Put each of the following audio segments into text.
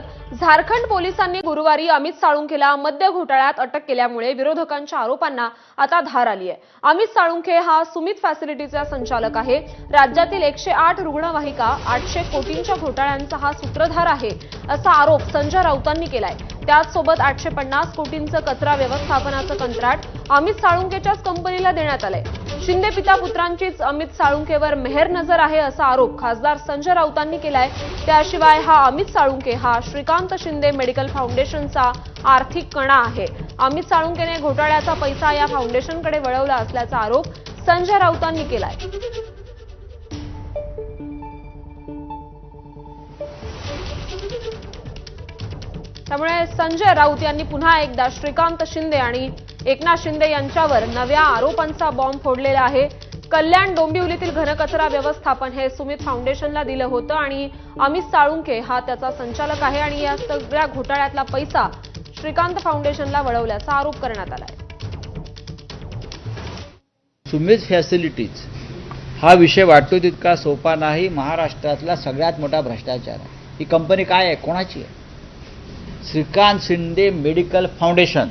करत झारखंड पोलिसांनी गुरुवारी अमित साळुंखेला मद्य घोटाळ्यात अटक केल्यामुळे विरोधकांच्या आरोपांना आता धार आली आहे. अमित साळुंखे हा सुमित फॅसिलिटीचा संचालक आहे. राज्यातील एकशे आठ रुग्णवाहिका आठशे कोटींच्या घोटाळ्यांचा हा सूत्रधार आहे असा आरोप संजय राऊतांनी केलाय. त्याचसोबत आठशे पन्नास कोटींचं कचरा व्यवस्थापनाचं कंत्राट अमित साळुंकेच्याच कंपनीला देण्यात आलंय. शिंदे पिता पुत्रांचीच अमित साळुंकेवर मेहर नजर आहे असा आरोप खासदार संजय राऊतांनी केलाय. त्याशिवाय हा अमित साळुंके हा श्रीकांत शिंदे मेडिकल फाउंडेशनचा आर्थिक कणा आहे. अमित साळुंकेने घोटाळ्याचा पैसा या फाउंडेशनकडे वळवला असल्याचा आरोप संजय राऊतांनी केलाय. त्यामुळे संजय राऊत यांनी पुन्हा एकदा श्रीकांत शिंदे आणि एकनाथ शिंदे यांच्यावर नव्या आरोपांचा बॉम्ब फोडलेला आहे. कल्याण डोंबिवलीतील घनकचरा व्यवस्थापन हे सुमित फाउंडेशनला दिलं होतं आणि अमित साळुंखे हा त्याचा संचालक आहे आणि या सगळ्या घोटाळ्यातला पैसा श्रीकांत फाउंडेशनला वळवल्याचा आरोप करण्यात आला सुमित फॅसिलिटीज हा विषय वाटतो तितका सोपा नाही. महाराष्ट्रातला सगळ्यात मोठा भ्रष्टाचार आहे. ही कंपनी काय आहे? कोणाची आहे? Shrikant Shinde medical foundation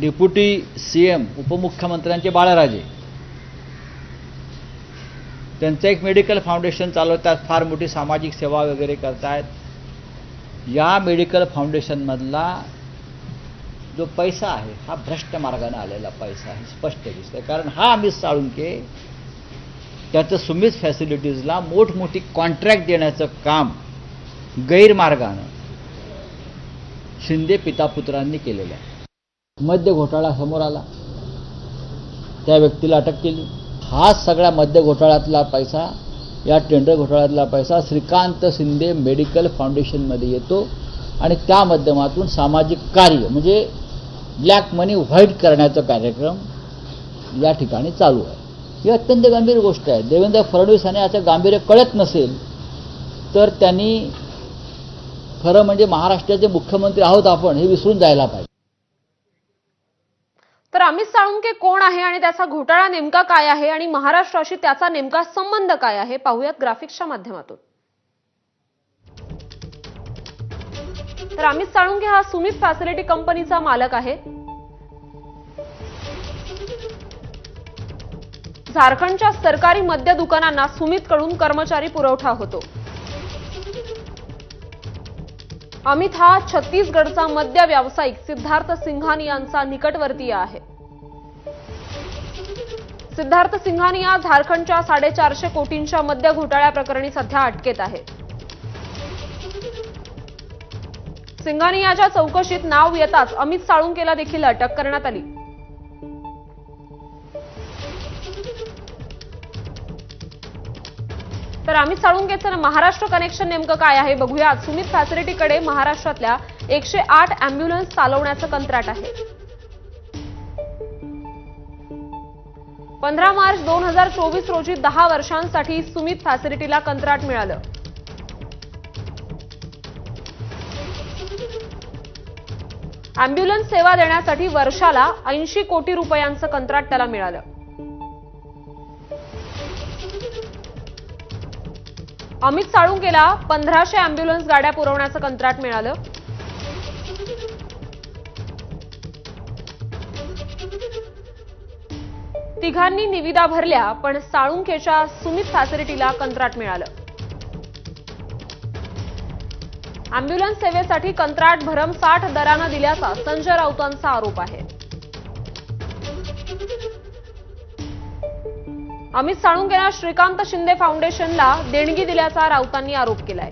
deputy C M उपमुख्यमंत्र्यांचे बाळराजे. त्यांचं एक मेडिकल फाउंडेशन चालवतात फार मोठी सामाजिक सेवा वगैरे करतायत. या मेडिकल फाउंडेशनमधला जो पैसा आहे हा भ्रष्ट मार्गाने आलेला पैसा आहे स्पष्ट दिसतंय. कारण हा अमित साळुंके त्याचं सुमित फॅसिलिटीजला मोठमोठी कॉन्ट्रॅक्ट देण्याचं काम गैरमार्गानं शिंदे पितापुत्रांनी केलेल्या. मद्य घोटाळा समोर आला. त्या व्यक्तीला अटक केली. हा सगळ्या मद्य घोटाळ्यातला पैसा या टेंडर घोटाळ्यातला पैसा श्रीकांत शिंदे मेडिकल फाउंडेशनमध्ये येतो आणि त्या माध्यमातून सामाजिक कार्य म्हणजे ब्लॅक मनी व्हाईट करण्याचा कार्यक्रम या ठिकाणी चालू आहे. ही अत्यंत गंभीर गोष्ट आहे. देवेंद्र फडणवीस यांना याचं गांभीर्य कळत नसेल तर त्यांनी खरं म्हणजे महाराष्ट्राचे मुख्यमंत्री आहोत आपण हे विसरून जायला पाहिजे. तर अमित साळुंके कोण आहे आणि त्याचा घोटाळा नेमका काय आहे आणि महाराष्ट्राशी त्याचा नेमका संबंध काय आहे? पाहूयात ग्राफिक्सच्या माध्यमातून. तर अमित साळुंके हा सुमित फॅसिलिटी कंपनीचा मालक आहे. झारखंडच्या सरकारी मद्य दुकानांना सुमितकडून कर्मचारी पुरवठा होतो. अमित हा छत्तीसगडचा मद्य व्यावसायिक सिद्धार्थ सिंघानी यांचा निकटवर्तीय आहे. सिद्धार्थ सिंघानिया झारखंडच्या साडेचारशे कोटींच्या मद्य घोटाळ्या प्रकरणी सध्या अटकेत आहे. सिंघानियाच्या चौकशीत नाव येताच अमित साळुंकेला देखील अटक करण्यात आली. तर अमित साळुंकेचं महाराष्ट्र कनेक्शन नेमकं काय आहे बघूया. सुमित फॅसिलिटीकडे महाराष्ट्रातल्या एकशे आठ अँब्युलन्स चालवण्याचं कंत्राट आहे. पंधरा मार्च दोन हजार चोवीस रोजी दहा वर्षांसाठी सुमित फॅसिलिटीला कंत्राट मिळालं. अँब्युलन्स सेवा देण्यासाठी वर्षाला ऐंशी कोटी रुपयांचं कंत्राट त्याला मिळालं. अमित साळुंकेला पंधराशे अँब्युलन्स गाड्या पुरवण्याचं कंत्राट मिळालं. तिघांनी निविदा भरल्या पण साळुंकेच्या सुमित फॅसिलिटीला कंत्राट मिळालं. अँब्युलन्स सेवेसाठी कंत्राट भरमसाठ दरानं दिल्याचा संजय राऊतांचा आरोप आहे. अमित साळुंकेनं श्रीकांत शिंदे फाउंडेशनला देणगी दिल्याचा राऊतांनी आरोप केलाय.